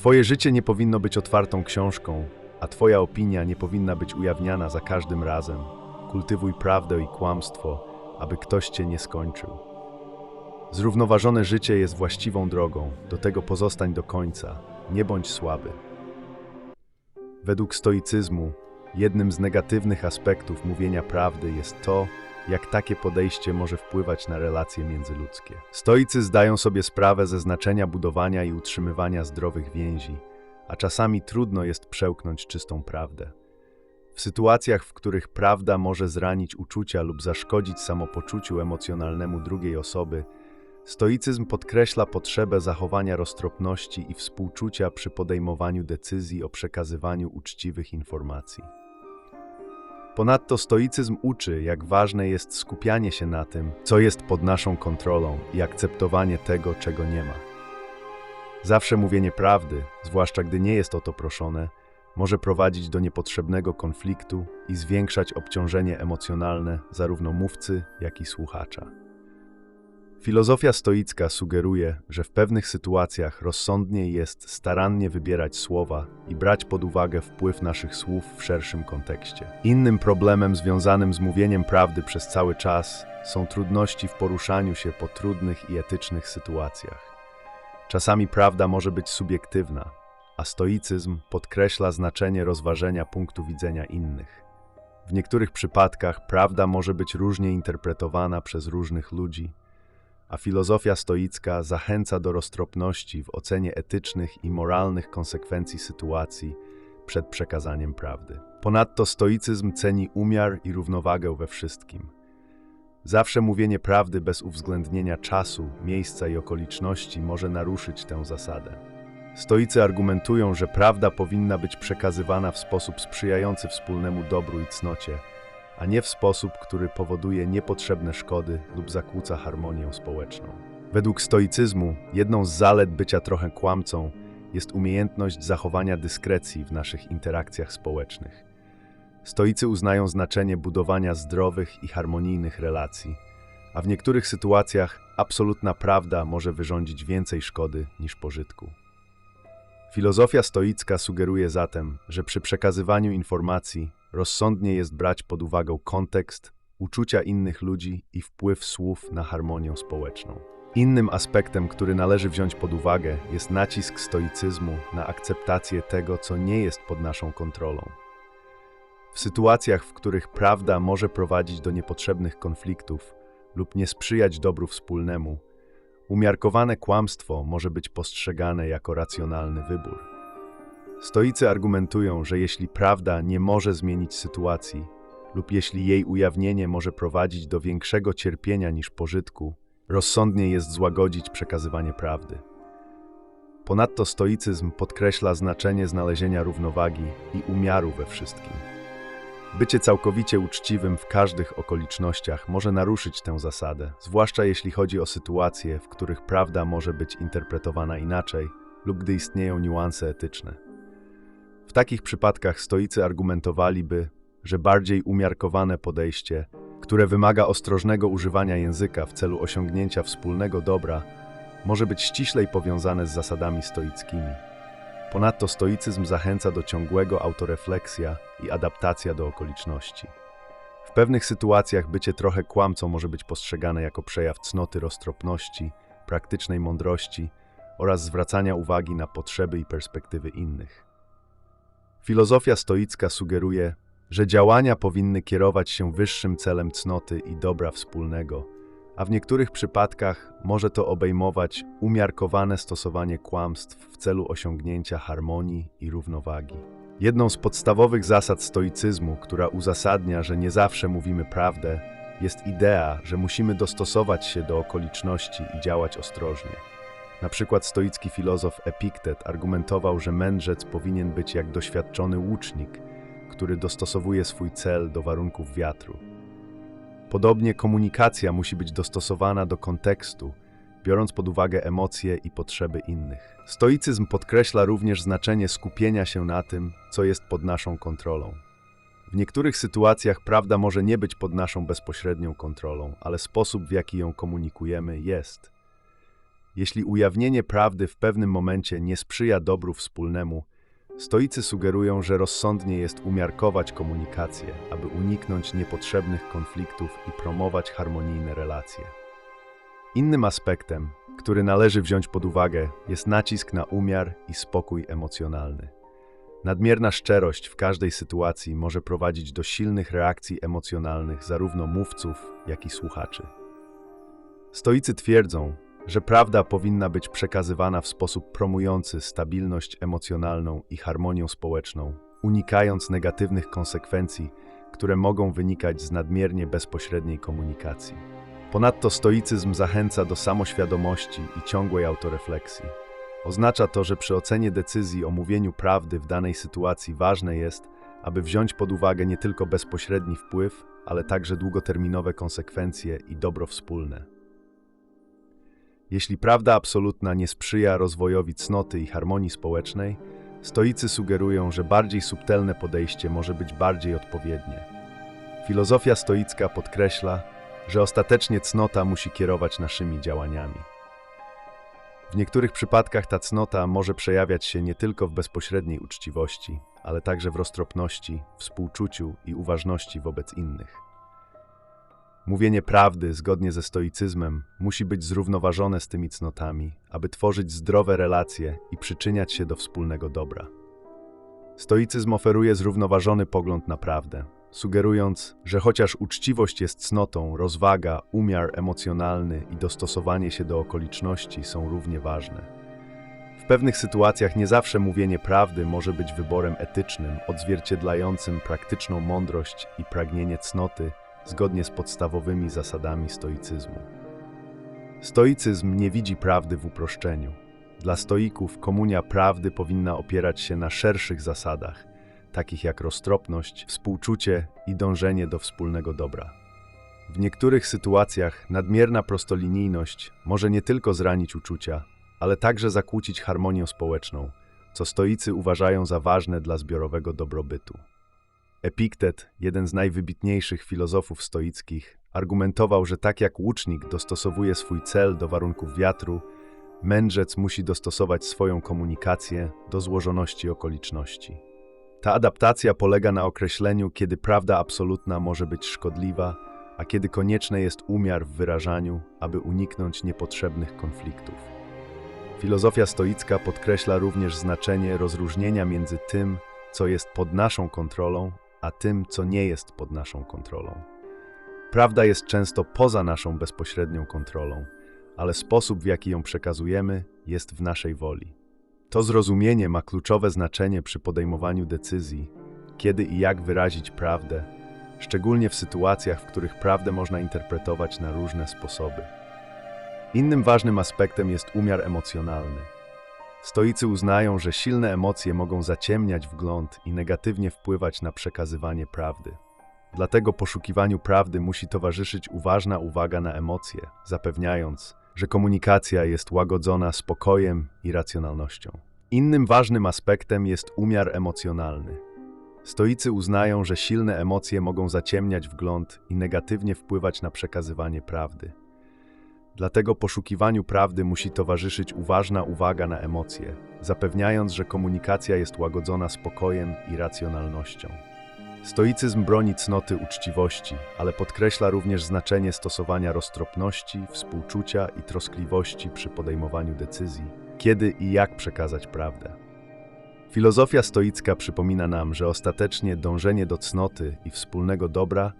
Twoje życie nie powinno być otwartą książką, a Twoja opinia nie powinna być ujawniana za każdym razem. Kultywuj prawdę i kłamstwo, aby ktoś Cię nie skończył. Zrównoważone życie jest właściwą drogą, do tego pozostań do końca, nie bądź słaby. Według stoicyzmu, jednym z negatywnych aspektów mówienia prawdy jest to, jak takie podejście może wpływać na relacje międzyludzkie. Stoicy zdają sobie sprawę ze znaczenia budowania i utrzymywania zdrowych więzi, a czasami trudno jest przełknąć czystą prawdę. W sytuacjach, w których prawda może zranić uczucia lub zaszkodzić samopoczuciu emocjonalnemu drugiej osoby, stoicyzm podkreśla potrzebę zachowania roztropności i współczucia przy podejmowaniu decyzji o przekazywaniu uczciwych informacji. Ponadto stoicyzm uczy, jak ważne jest skupianie się na tym, co jest pod naszą kontrolą i akceptowanie tego, czego nie ma. Zawsze mówienie prawdy, zwłaszcza gdy nie jest o to proszone, może prowadzić do niepotrzebnego konfliktu i zwiększać obciążenie emocjonalne zarówno mówcy, jak i słuchacza. Filozofia stoicka sugeruje, że w pewnych sytuacjach rozsądniej jest starannie wybierać słowa i brać pod uwagę wpływ naszych słów w szerszym kontekście. Innym problemem związanym z mówieniem prawdy przez cały czas są trudności w poruszaniu się po trudnych i etycznych sytuacjach. Czasami prawda może być subiektywna, a stoicyzm podkreśla znaczenie rozważenia punktu widzenia innych. W niektórych przypadkach prawda może być różnie interpretowana przez różnych ludzi, a filozofia stoicka zachęca do roztropności w ocenie etycznych i moralnych konsekwencji sytuacji przed przekazaniem prawdy. Ponadto stoicyzm ceni umiar i równowagę we wszystkim. Zawsze mówienie prawdy bez uwzględnienia czasu, miejsca i okoliczności może naruszyć tę zasadę. Stoicy argumentują, że prawda powinna być przekazywana w sposób sprzyjający wspólnemu dobru i cnocie, a nie w sposób, który powoduje niepotrzebne szkody lub zakłóca harmonię społeczną. Według stoicyzmu, jedną z zalet bycia trochę kłamcą jest umiejętność zachowania dyskrecji w naszych interakcjach społecznych. Stoicy uznają znaczenie budowania zdrowych i harmonijnych relacji, a w niektórych sytuacjach absolutna prawda może wyrządzić więcej szkody niż pożytku. Filozofia stoicka sugeruje zatem, że przy przekazywaniu informacji rozsądnie jest brać pod uwagę kontekst, uczucia innych ludzi i wpływ słów na harmonię społeczną. Innym aspektem, który należy wziąć pod uwagę, jest nacisk stoicyzmu na akceptację tego, co nie jest pod naszą kontrolą. W sytuacjach, w których prawda może prowadzić do niepotrzebnych konfliktów lub nie sprzyjać dobru wspólnemu, umiarkowane kłamstwo może być postrzegane jako racjonalny wybór. Stoicy argumentują, że jeśli prawda nie może zmienić sytuacji, lub jeśli jej ujawnienie może prowadzić do większego cierpienia niż pożytku, rozsądnie jest złagodzić przekazywanie prawdy. Ponadto stoicyzm podkreśla znaczenie znalezienia równowagi i umiaru we wszystkim. Bycie całkowicie uczciwym w każdych okolicznościach może naruszyć tę zasadę, zwłaszcza jeśli chodzi o sytuacje, w których prawda może być interpretowana inaczej lub gdy istnieją niuanse etyczne. W takich przypadkach stoicy argumentowaliby, że bardziej umiarkowane podejście, które wymaga ostrożnego używania języka w celu osiągnięcia wspólnego dobra, może być ściślej powiązane z zasadami stoickimi. Ponadto stoicyzm zachęca do ciągłego autorefleksja i adaptacja do okoliczności. W pewnych sytuacjach bycie trochę kłamcą może być postrzegane jako przejaw cnoty roztropności, praktycznej mądrości oraz zwracania uwagi na potrzeby i perspektywy innych. Filozofia stoicka sugeruje, że działania powinny kierować się wyższym celem cnoty i dobra wspólnego, a w niektórych przypadkach może to obejmować umiarkowane stosowanie kłamstw w celu osiągnięcia harmonii i równowagi. Jedną z podstawowych zasad stoicyzmu, która uzasadnia, że nie zawsze mówimy prawdę, jest idea, że musimy dostosować się do okoliczności i działać ostrożnie. Na przykład stoicki filozof Epiktet argumentował, że mędrzec powinien być jak doświadczony łucznik, który dostosowuje swój cel do warunków wiatru. Podobnie komunikacja musi być dostosowana do kontekstu, biorąc pod uwagę emocje i potrzeby innych. Stoicyzm podkreśla również znaczenie skupienia się na tym, co jest pod naszą kontrolą. W niektórych sytuacjach prawda może nie być pod naszą bezpośrednią kontrolą, ale sposób, w jaki ją komunikujemy, jest. Jeśli ujawnienie prawdy w pewnym momencie nie sprzyja dobru wspólnemu, stoicy sugerują, że rozsądnie jest umiarkować komunikację, aby uniknąć niepotrzebnych konfliktów i promować harmonijne relacje. Innym aspektem, który należy wziąć pod uwagę, jest nacisk na umiar i spokój emocjonalny. Nadmierna szczerość w każdej sytuacji może prowadzić do silnych reakcji emocjonalnych zarówno mówców, jak i słuchaczy. Stoicy twierdzą, że prawda powinna być przekazywana w sposób promujący stabilność emocjonalną i harmonię społeczną, unikając negatywnych konsekwencji, które mogą wynikać z nadmiernie bezpośredniej komunikacji. Ponadto stoicyzm zachęca do samoświadomości i ciągłej autorefleksji. Oznacza to, że przy ocenie decyzji o mówieniu prawdy w danej sytuacji ważne jest, aby wziąć pod uwagę nie tylko bezpośredni wpływ, ale także długoterminowe konsekwencje i dobro wspólne. Jeśli prawda absolutna nie sprzyja rozwojowi cnoty i harmonii społecznej, stoicy sugerują, że bardziej subtelne podejście może być bardziej odpowiednie. Filozofia stoicka podkreśla, że ostatecznie cnota musi kierować naszymi działaniami. W niektórych przypadkach ta cnota może przejawiać się nie tylko w bezpośredniej uczciwości, ale także w roztropności, współczuciu i uważności wobec innych. Mówienie prawdy zgodnie ze stoicyzmem musi być zrównoważone z tymi cnotami, aby tworzyć zdrowe relacje i przyczyniać się do wspólnego dobra. Stoicyzm oferuje zrównoważony pogląd na prawdę, sugerując, że chociaż uczciwość jest cnotą, rozwaga, umiar emocjonalny i dostosowanie się do okoliczności są równie ważne. W pewnych sytuacjach nie zawsze mówienie prawdy może być wyborem etycznym, odzwierciedlającym praktyczną mądrość i pragnienie cnoty zgodnie z podstawowymi zasadami stoicyzmu. Stoicyzm nie widzi prawdy w uproszczeniu. Dla stoików komunia prawdy powinna opierać się na szerszych zasadach, takich jak roztropność, współczucie i dążenie do wspólnego dobra. W niektórych sytuacjach nadmierna prostolinijność może nie tylko zranić uczucia, ale także zakłócić harmonię społeczną, co stoicy uważają za ważne dla zbiorowego dobrobytu. Epiktet, jeden z najwybitniejszych filozofów stoickich, argumentował, że tak jak łucznik dostosowuje swój cel do warunków wiatru, mędrzec musi dostosować swoją komunikację do złożoności okoliczności. Ta adaptacja polega na określeniu, kiedy prawda absolutna może być szkodliwa, a kiedy konieczny jest umiar w wyrażaniu, aby uniknąć niepotrzebnych konfliktów. Filozofia stoicka podkreśla również znaczenie rozróżnienia między tym, co jest pod naszą kontrolą, a tym, co nie jest pod naszą kontrolą. Prawda jest często poza naszą bezpośrednią kontrolą, ale sposób, w jaki ją przekazujemy, jest w naszej woli. To zrozumienie ma kluczowe znaczenie przy podejmowaniu decyzji, kiedy i jak wyrazić prawdę, szczególnie w sytuacjach, w których prawdę można interpretować na różne sposoby. Innym ważnym aspektem jest umiar emocjonalny. Stoicy uznają, że silne emocje mogą zaciemniać wgląd i negatywnie wpływać na przekazywanie prawdy. Dlatego poszukiwaniu prawdy musi towarzyszyć uważna uwaga na emocje, zapewniając, że komunikacja jest łagodzona spokojem i racjonalnością. Innym ważnym aspektem jest umiar emocjonalny. Stoicy uznają, że silne emocje mogą zaciemniać wgląd i negatywnie wpływać na przekazywanie prawdy. Dlatego poszukiwaniu prawdy musi towarzyszyć uważna uwaga na emocje, zapewniając, że komunikacja jest łagodzona spokojem i racjonalnością. Stoicyzm broni cnoty uczciwości, ale podkreśla również znaczenie stosowania roztropności, współczucia i troskliwości przy podejmowaniu decyzji, kiedy i jak przekazać prawdę. Filozofia stoicka przypomina nam, że ostatecznie dążenie do cnoty i wspólnego dobra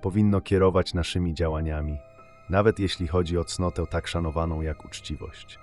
powinno kierować naszymi działaniami, nawet jeśli chodzi o cnotę tak szanowaną jak uczciwość.